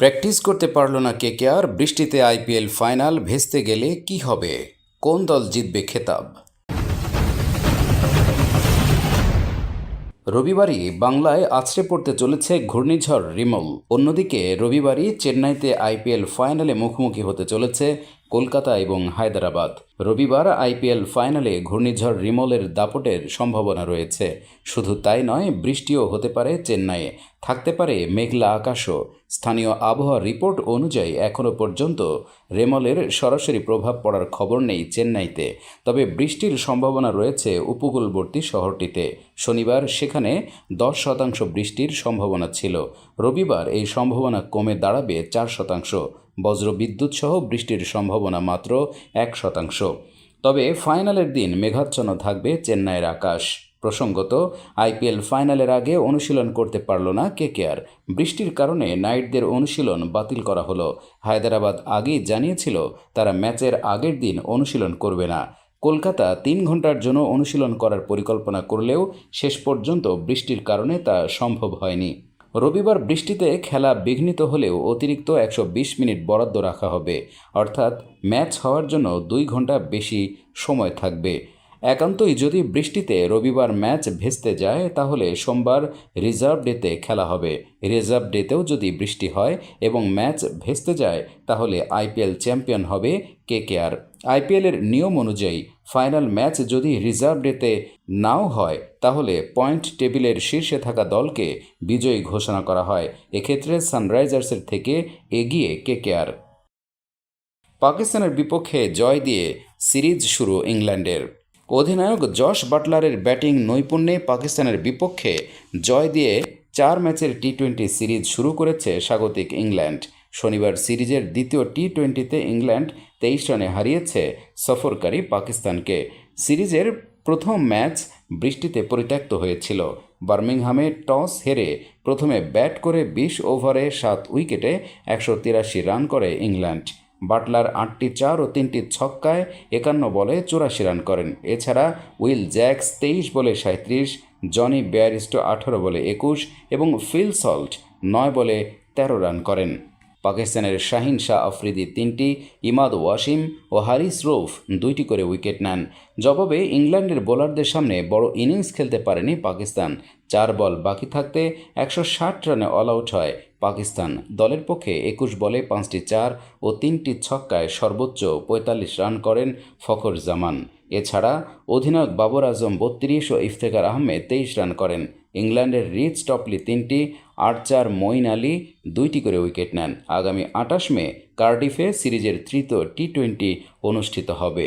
Practice করতে পারল না কেকেআর বৃষ্টিতে আইপিএল ফাইনাল ভেস্তে গেলে কি হবে? কোন দল জিতবে খেতাব? রবিবারই বাংলায় আছড়ে পড়তে চলেছে ঘূর্ণিঝড় রিমল। অন্যদিকে রবিবারই চেন্নাইতে আইপিএল ফাইনালে মুখোমুখি হতে চলেছে কলকাতা এবং হায়দ্রাবাদ। রবিবার আইপিএল ফাইনালে ঘূর্ণিঝড় রিমলের দাপটের সম্ভাবনা রয়েছে। শুধু তাই নয়, বৃষ্টিও হতে পারে চেন্নাইয়ে। থাকতে পারে মেঘলা আকাশও। স্থানীয় আবহাওয়া রিপোর্ট অনুযায়ী এখনও পর্যন্ত রেমলের সরাসরি প্রভাব পড়ার খবর নেই চেন্নাইতে। তবে বৃষ্টির সম্ভাবনা রয়েছে উপকূলবর্তী শহরটিতে। শনিবার সেখানে দশ শতাংশ বৃষ্টির সম্ভাবনা ছিল। রবিবার এই সম্ভাবনা কমে দাঁড়াবে চার শতাংশ। বজ্রবিদ্যুৎ সহ বৃষ্টির সম্ভাবনা মাত্র এক শতাংশ। তবে ফাইনালের দিন মেঘাচ্ছন্ন থাকবে চেন্নাইয়ের আকাশ। প্রসঙ্গত, আইপিএল ফাইনালের আগে অনুশীলন করতে পারল না কেকেআর। বৃষ্টির কারণে নাইটদের অনুশীলন বাতিল করা হলো। হায়দ্রাবাদ আগেই জানিয়েছিল, তারা ম্যাচের আগের দিন অনুশীলন করবে না। কলকাতা তিন ঘণ্টার জন্য অনুশীলন করার পরিকল্পনা করলেও শেষ পর্যন্ত বৃষ্টির কারণে তা সম্ভব হয়নি। রবিবার বৃষ্টিতে খেলা বিঘ্নিত হলেও অতিরিক্ত একশো বিশ মিনিট বরাদ্দ রাখা হবে। অর্থাৎ ম্যাচ হওয়ার জন্য দুই ঘণ্টা বেশি সময় থাকবে। একান্তই যদি বৃষ্টিতে রবিবার ম্যাচ ভেস্তে যায়, তাহলে সোমবার রিজার্ভ ডেতে খেলা হবে। রিজার্ভ ডেতেও যদি বৃষ্টি হয় এবং ম্যাচ ভেস্তে যায়, তাহলে আইপিএল চ্যাম্পিয়ন হবে কেকেআর আইপিএলের নিয়ম অনুযায়ী ফাইনাল ম্যাচ যদি রিজার্ভ ডেতে নাও হয়, তাহলে পয়েন্ট টেবিলের শীর্ষে থাকা দলকে বিজয়ী ঘোষণা করা হয়। এক্ষেত্রে সানরাইজার্সের থেকে এগিয়ে কেকেআর পাকিস্তানের বিপক্ষে জয় দিয়ে সিরিজ শুরু ইংল্যান্ডের। অধিনায়ক জশ বাটলারের ব্যাটিং নৈপুণ্যে পাকিস্তানের বিপক্ষে জয় দিয়ে চার ম্যাচের টি টোয়েন্টি সিরিজ শুরু করেছে স্বাগতিক ইংল্যান্ড। শনিবার সিরিজের দ্বিতীয় টি টোয়েন্টিতে ইংল্যান্ড তেইশ রানে হারিয়েছে সফরকারী পাকিস্তানকে। সিরিজের প্রথম ম্যাচ বৃষ্টিতে পরিত্যক্ত হয়েছিল। বার্মিংহামে টস হেরে প্রথমে ব্যাট করে বিশ ওভারে সাত উইকেটে একশো তিরাশি রান করে ইংল্যান্ড। বাটলার আটটি চার ও তিনটি ছক্কায় একান্ন বলে চুরাশি রান করেন। এছাড়া উইল জ্যাক্স তেইশ বলে সাঁত্রিশ জনি বেয়ারিস্টো আঠারো বলে একুশ এবং ফিল সল্ট নয় বলে তেরো রান করেন। পাকিস্তানের শাহিন শাহ আফ্রিদি তিনটি, ইমাদ ওয়াসিম ও হারিস রৌফ দুইটি করে উইকেট নেন। জবাবে ইংল্যান্ডের বোলারদের সামনে বড় ইনিংস খেলতে পারেনি পাকিস্তান। চার বল বাকি থাকতে একশো ষাট রানে অল আউট হয় পাকিস্তান। দলের পক্ষে একুশ বলে পাঁচটি চার ও তিনটি ছক্কায় সর্বোচ্চ পঁয়তাল্লিশ রান করেন ফখর জামান। এছাড়া অধিনায়ক বাবর আজম বত্রিশ ও ইফতেখার আহমেদ তেইশ রান করেন। ইংল্যান্ডের রিচ টপলি তিনটি, আর্চার মইন আলী দুইটি করে উইকেট নেন। আগামী আটাশ মে কার্ডিফে সিরিজের তৃতীয় টি টোয়েন্টি অনুষ্ঠিত হবে।